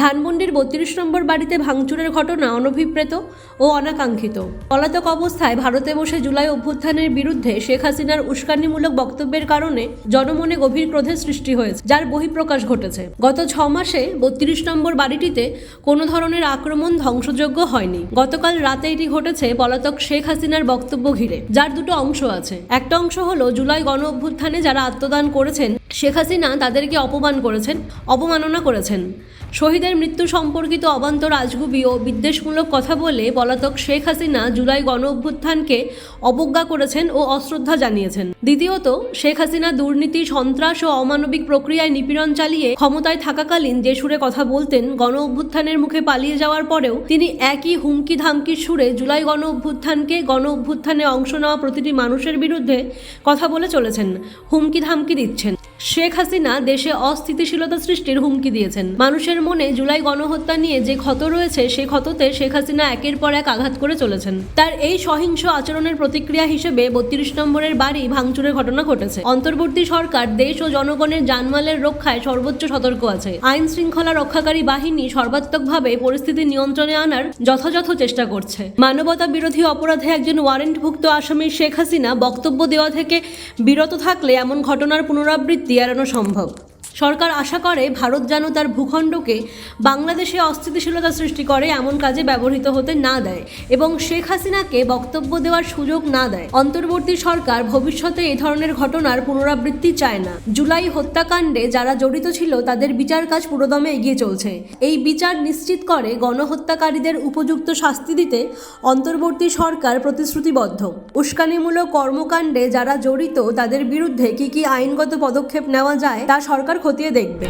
ধানমন্ডির বত্রিশ নম্বর বাড়িতে ভাঙচুরের ঘটনা অনভিপ্রেত ও অনাকাঙ্ক্ষিত। পলাতক অবস্থায় ভারতে বসে জুলাই অভ্যুত্থানের বিরুদ্ধে শেখ হাসিনার উস্কানিমূলক বক্তব্যের কারণে জনমনে গভীর ক্রোধের সৃষ্টি হয়েছে, যার বহিঃপ্রকাশ ঘটেছে। গত ছ মাসে বত্রিশ নম্বর বাড়িটিতে কোনো ধরনের আক্রমণ ধ্বংসযোগ্য হয়নি। গতকাল রাতে এটি ঘটেছে পলাতক শেখ হাসিনার বক্তব্য ঘিরে, যার দুটো অংশ আছে। একটা অংশ হলো জুলাই গণ অভ্যুত্থানে যারা আত্মদান করেছেন, শেখ হাসিনা তাদেরকে অপমান করেছেন, অবমাননা করেছেন। শহীদের মৃত্যু সম্পর্কিত অবান্তর রাজগুবি ও বিদ্বেষমূলক কথা বলে পলাতক শেখ হাসিনা জুলাই গণ অভ্যুত্থানকে অবজ্ঞা করেছেন ও অশ্রদ্ধা জানিয়েছেন। দ্বিতীয়ত, শেখ হাসিনা দুর্নীতি, সন্ত্রাস ও অমানবিক প্রক্রিয়ায় নিপীড়ন চালিয়ে ক্ষমতায় থাকাকালীন যে সুরে কথা বলতেন গণ অভ্যুত্থানের মুখে পালিয়ে যাওয়ার পরেও তিনি একই হুমকি ধামকির সুরে জুলাই গণ অভ্যুত্থানকে গণ অভ্যুত্থানে অংশ নেওয়া প্রতিটি মানুষের বিরুদ্ধে কথা বলে চলেছেন হুমকি ধামকি দিচ্ছেন। শেখ হাসিনা দেশে অস্থিতিশীলতা সৃষ্টির হুমকি দিয়েছেন। মানুষের মনে জুলাই গণহত্যা নিয়ে যে ক্ষত রয়েছে, সে ক্ষততে শেখ হাসিনা একের পর এক আঘাত করে চলেছেন। তার এই সহিংস আচরণের প্রতিক্রিয়া হিসেবে বত্রিশ নম্বরের বাড়ি ভাঙচুরের ঘটনা ঘটেছে। অন্তর্বর্তী সরকার, দেশ ও জনগণের জানমালের রক্ষায় সর্বোচ্চ সতর্ক আছে। আইন শৃঙ্খলা রক্ষাকারী বাহিনী সর্বাত্মকভাবে পরিস্থিতি নিয়ন্ত্রণে আনার যথাযথ চেষ্টা করছে। মানবতা বিরোধী অপরাধে একজন ওয়ারেন্টভুক্ত আসামি শেখ হাসিনা বক্তব্য দেওয়া থেকে বিরত থাকলে এমন ঘটনার পুনরাবৃত্তি এড়ানো সম্ভব। সরকার আশা করে ভারত যেন তার ভূখণ্ডকে বাংলাদেশে অস্থিতিশীলতা সৃষ্টি করে এমন কাজে ব্যবহৃত হতে না দেয় এবং শেখ হাসিনাকে বক্তব্য দেওয়ার সুযোগ না দেয়। অন্তর্বর্তী সরকার ভবিষ্যতে এ ধরনের ঘটনার পুনরাবৃত্তি চায় না। জুলাই হত্যাকাণ্ডে যারা জড়িত ছিল তাদের বিচার কাজ পুরোদমে এগিয়ে চলছে। এই বিচার নিশ্চিত করে গণহত্যাকারীদের উপযুক্ত শাস্তি দিতে অন্তর্বর্তী সরকার প্রতিশ্রুতিবদ্ধ। উস্কানিমূলক কর্মকাণ্ডে যারা জড়িত তাদের বিরুদ্ধে কি কি আইনগত পদক্ষেপ নেওয়া যায় তা সরকার খতিয়ে দেখবে।